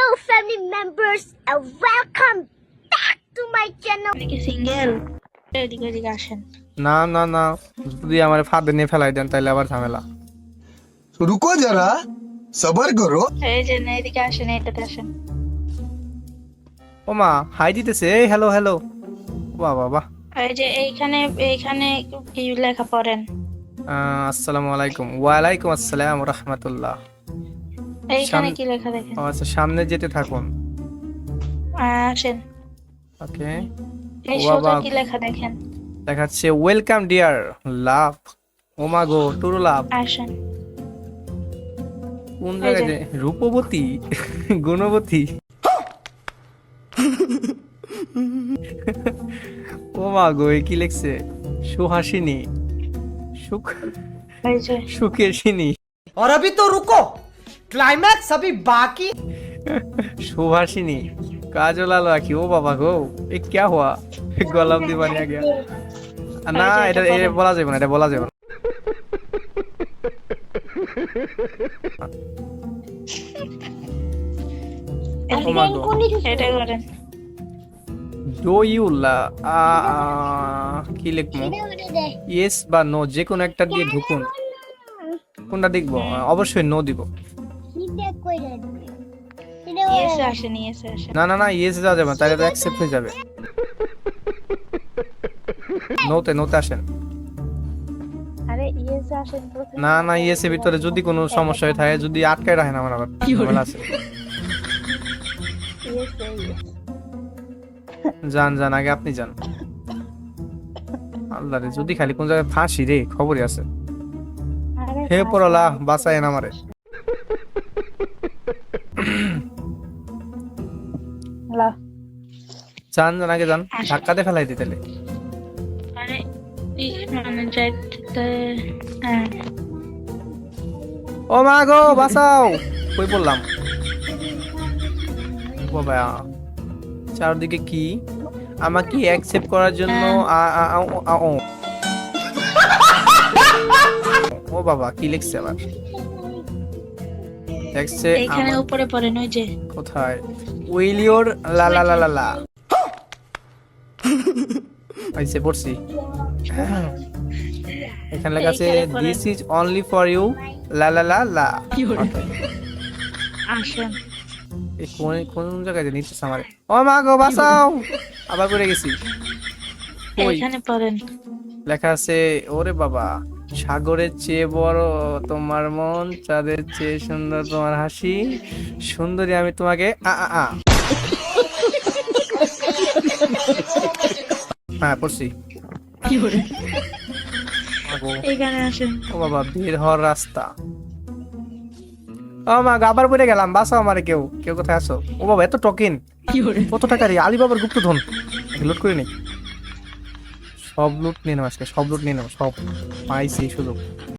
Hello family members and welcome back to my channel. আপনি কি single না না না। যদি আমার ফাদার নিয়ে ফেলাই দেন তাহলে আবার ঝামেলা। রুকো যারা সবার করো। এই যে না এদিকে আসেন এটাতে আসেন। ও মা হাই দিতেছে। এই হ্যালো হ্যালো বাবা বাবা। এই যে এইখানে এইখানে কি লেখা পড়েন। আসসালামু আলাইকুম। ওয়া আলাইকুম আসসালাম রাহমাতুল্লাহ। এইখানে সাম- কি লেখা দেখেন ও আচ্ছা সামনে যেতে থাকুন আহ, আসেন ওকে এই ও সোজা বাবা। কি লেখা দেখেন দেখাচ্ছে ওয়েলকাম ডিয়ার লাভ ও মা গো টুরু লাভ আসেন কোন এই জায়গায় যে। যে- রূপবতী গুণবতী ও মা গো এ কি লিখছে সুহাসিনী সুখ এই যে সুখেশিনী और अभी तो रुको क्लाइमैक्स अभी बाकी सुभाषिनी काजल आलो आखी ओ बाबा गो ये क्या हुआ গোলাপ দিবানি আ গিয়া না এই যে এটা এটা এটা বলেন। বলা যাবে না এটা বলা যাবে না ও মা গো এটা করেন ডো ইউ লা আ আ, কি লিখবো ইয়েস বা নো যে কোনো একটা দিয়ে ঢুকুন কোনটা দেখবো অবশ্যই নো দিব না না। না ইয়েস যাওয়া যাবে তাহলে তো অ্যাকসেপ্ট হয়ে যাবে। নোতে নোতে আসেন। না না ইয়েস ভিতরে যদি কোনো সমস্যা হয়ে থাকে যদি আটকায় রাখেন আমার আবার ঝামেলা আছে। যান যান আগে আপনি যান। আল্লাহ রে যদি খালি কোন জায়গায় ফাঁসি রে খবরই আছে। আরে হে পড়লা বাঁচায়েন আমারে। লা। যান যান আগে যান। ধাক্কাতে ফেলাই দিতে আরে মানে যাইতে হ্যাঁ। ও মা গো বাঁচাও। কই বললাম বাবা চারদিকে কি? আমাকে অ্যাকসেপ্ট করার জন্য ও। ও বাবা কি লিখছে আবার? দেখছে আমার- উপরে পড়েন ওই যে। কোথায়? উইল ইওর লা লা লা লা লা। আইসে পড়ছি। এখানে লেখা আছে this is only for you লা লা লা লা। আসেন। এই কোন কোন জায়গায় যে নিচ্ছে আমারে? ও মা গো বাঁচাও। আবার পড়ে গেছি। কই এইখানে পড়েন। লেখা আছে ওরে বাবা সাগরের চেয়ে বড় তোমার মন চাঁদের চেয়ে সুন্দর তোমার হাসি সুন্দরী আমি তোমাকে আ আ হ্যাঁ পড়ছি। আগো, এইখানে আসেন। ও বাবা বের হওয়ার রাস্তা। ও মা আবার পড়ে গেলাম বাঁচাও আমারে কেউ। কেউ কোথায় আছো? ও বাবা এত টকিন। কত টাকা রে? আলিবাবার গুপ্তধন। লুট করে নি সব লুট নিয়ে নেব আজকে সব লুট নিয়ে নেব সব পাইছি সুযোগ।